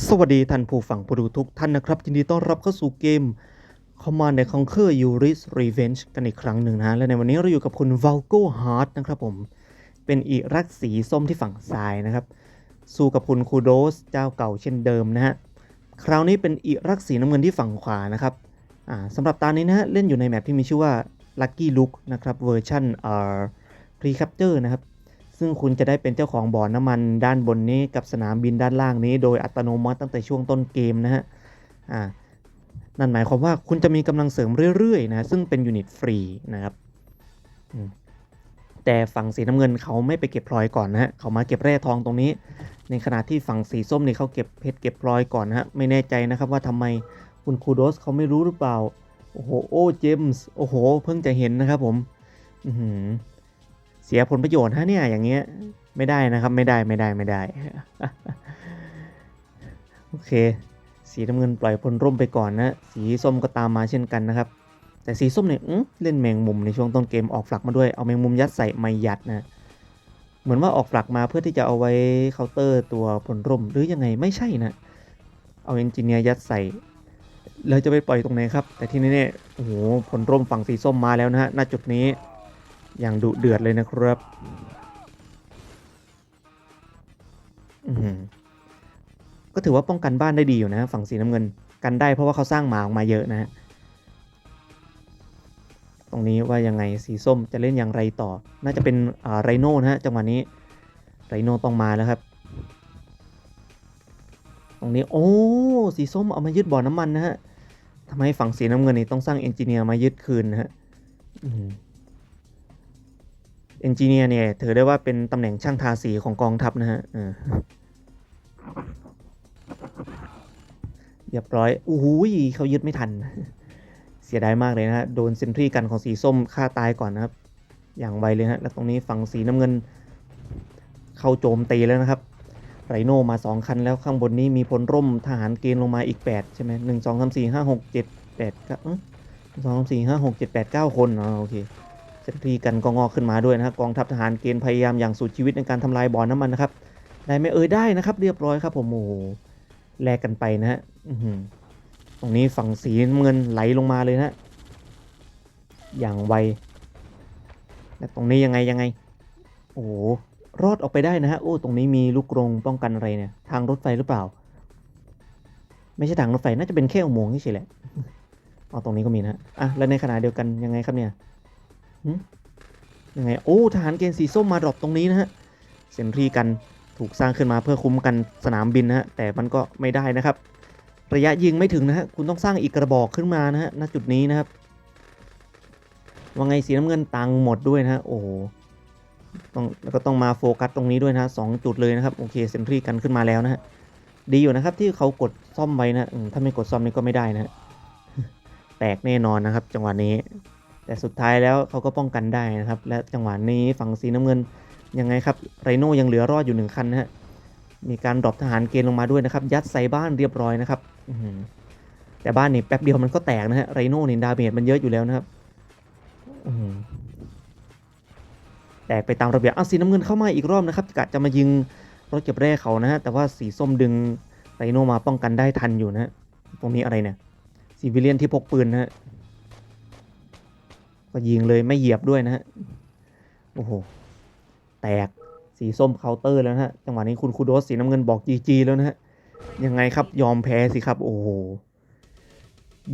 สวัสดีท่านผู้ฟังผู้ดูทุกท่านนะครับ ยินดีต้อนรับเข้าสู่เกม Command and Conquer Yuri's Revenge กันอีกครั้งหนึ่งนะและในวันนี้เราอยู่กับคุณ Valko Hart นะครับผม เป็นอีรักสีส้มที่ฝั่งซ้ายนะครับ สู้กับคุณคูโดสเจ้าเก่าเช่นเดิมนะฮะ คราวนี้เป็นอีรักสีน้ำเงินที่ฝั่งขวานะครับสำหรับตานี้นะฮะเล่นอยู่ในแมปที่มีชื่อว่า Lucky Look นะครับเวอร์ชันเอ่อ Pre-Capture นะครับ ซึ่งคุณจะได้เป็นเจ้าของบ่อน้ำมันด้านบนนี้กับสนามบินด้านล่างนี้โดยอัตโนมัติตั้งแต่ช่วงต้นเกมนะฮะอ่านั่นหมายความว่าคุณจะมีกำลังเสริมเรื่อยๆนะซึ่งเป็นยูนิตฟรีนะครับแต่ฝั่งสีน้ำเงินเขาไม่ไปเก็บพลอยก่อนนะฮะเขามาเก็บแร่ทองตรงนี้ ในขณะที่ฝั่งสีส้มนี่เขาเก็บเพชรเก็บพลอยก่อนนะฮะไม่แน่ใจนะครับว่าทำไมคุณคูโดสเขาไม่รู้หรือเปล่าโอ้โหโอ้เจมส์โอ้โห เพิ่งจะเห็นนะครับผม อื เสียผลประโยชน์ฮะเนี่ยอย่างเงี้ยไม่ได้นะครับไม่ได้ไม่ได้ไม่ได้ โอเค สีน้ำเงินปล่อยพลร่มไปก่อนนะ สีส้มก็ตามมาเช่นกันนะครับ แต่สีส้มเนี่ยเล่นแมงมุมในช่วงต้นเกมออกฝักมาด้วยเอาแมงมุมยัดใส่ไม่ยัดนะเหมือนว่าออกฝักมาเพื่อที่จะเอาไว้เคาน์เตอร์ตัวพลร่มหรือยังไงไม่ใช่นะ เอาเอนจิเนียร์ยัดใส่แล้วจะไปปล่อยตรงไหนครับ แต่ที่นี่เนี่ยโอ้โหผลร่มฝั่งสีส้มมาแล้วนะฮะณจุดนี้ อย่างดุเดือดเลยนะครับก็ถือว่าป้องกันบ้านได้ดีอยู่นะ ฝั่งสีน้ำเงิน กันได้เพราะว่าเขาสร้างหมาออกมาเยอะนะฮะตรงนี้ว่ายังไงสีส้มจะเล่นอย่างไรต่อ น่าจะเป็นไรโน่นะฮะจังหวะนี้ไรโน่ต้องมาแล้วครับ ตรงนี้โอ้สีส้มเอามายึดบ่อน้ำมันนะฮะทำให้ฝั่งสีน้ำเงินนี่ต้องสร้างเอนจิเนียร์มายึดคืนนะฮะ เอนจิเนียร์เนี่ยถือได้ว่าเป็นตำแหน่งช่างทาสีของกองทัพนะฮะเรียบร้อยโอ้โหยเขายึดไม่ทัน เสียดายมากเลยนะฮะ โดนเซนทรีกันของสีส้มฆ่าตายก่อนนะครับ อย่างไวเลยฮะ แล้วตรงนี้ฝั่งสีน้ำเงิน เข้าโจมตีแล้วนะครับ ไรโนมา 2 คันแล้วข้างบนนี้มีพลร่มทหารเกณฑ์ลงมาอีก 8 ใช่ไหมหนึ่งสองสามสี่ห้าหกเจ็ดแปดเก้าสองสามสี่ห้าหกเจ็ดแปดเก้าคนอ๋อโอเค เซนทรีกันก็งอกขึ้นมาด้วยนะฮะกองทัพทหารเกณฑ์พยายามอย่างสุดชีวิตในการทำลายบ่อน้ำมันนะครับ ได้ไหมเอ่ยได้นะครับ เรียบร้อยครับผมโอ้โหแลกกันไปนะฮะตรงนี้ฝั่งสีเงินไหลลงมาเลยนะอย่างไวและตรงนี้ยังไงยังไง โอ้รอดออกไปได้นะฮะโอ้ตรงนี้มีลูกกรงป้องกันอะไรเนี่ย ทางรถไฟหรือเปล่า ไม่ใช่ทางรถไฟน่าจะเป็นแค่อุโมงค์เฉยแหละอ๋อตรงนี้ก็มีนะฮะอะแล้วในขณะเดียวกันยังไงครับเนี่ย ยังไง โอ้ทหารเกณฑ์สีส้มมาดรอปตรงนี้นะฮะเซนทรีกันถูกสร้างขึ้นมาเพื่อคุ้มกันสนามบินนะฮะแต่มันก็ไม่ได้นะครับ ระยะยิงไม่ถึงนะฮะคุณต้องสร้างอีกกระบอกขึ้นมานะฮะณจุดนี้นะครับว่าไงสีน้ำเงินตังหมดด้วยนะฮะโอ้ต้องแล้วก็ต้องมาโฟกัสตรงนี้ด้วยนะสองจุดเลยนะครับโอเคเซนทรีกันขึ้นมาแล้วนะฮะดีอยู่นะครับที่เขากดซ่อมไว้นะถ้าไม่กดซ่อมนี่ก็ไม่ได้นะฮะแตกแน่นอนนะครับ จังหวะนี้ แต่สุดท้ายแล้วเขาก็ป้องกันได้นะครับ และจังหวะนี้ฝั่งสีน้ำเงินยังไงครับไรโน่ยังเหลือรอดอยู่หนึ่งคันนะฮะมีการดรอปทหารเกณฑ์ลงมาด้วยนะครับ ยัดใส่บ้านเรียบร้อยนะครับแต่บ้านนี่แป๊บเดียวมันก็แตกนะฮะไรโน่นี่ดาเมจมันเยอะอยู่แล้วนะครับแตกไปตามระเบียบอ้าวสีน้ำเงินเข้ามาอีกรอบนะครับกะจะมายิงรถเก็บแร่เขานะฮะแต่ว่าสีส้มดึงไรโน่มาป้องกันได้ทันอยู่นะฮะตรงนี้อะไรเนี่ยซีวิเลียนที่พกปืนนะฮะ ก็ยิงเลยไม่เหยียบด้วยนะฮะ โอ้โห แตกสีส้มเคาน์เตอร์แล้วนะฮะ จังหวะนี้คุณคูโดสสีน้ำเงินบอกจีจีแล้วนะฮะ ยังไงครับยอมแพ้สิครับ โอ้โห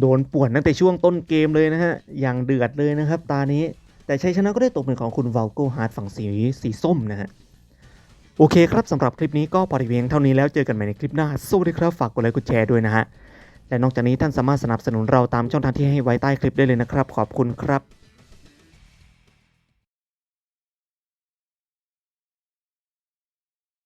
โดนป่วนตั้งแต่ช่วงต้นเกมเลยนะฮะ อย่างเดือดเลยนะครับ ตานี้ แต่ชัยชนะก็ได้ตกเป็นของคุณวาลโกฮาร์ดฝั่งสีสีส้มนะฮะโอเคครับสำหรับคลิปนี้ก็พอดีเพียงเท่านี้แล้วเจอกันใหม่ในคลิปหน้าสวัสดีครับฝากกดไลค์กดแชร์ด้วยนะฮะ และนอกจากนี้ท่านสามารถสนับสนุนเราตามช่องทางที่ให้ไว้ใต้คลิปได้เลยนะครับ ขอบคุณครับ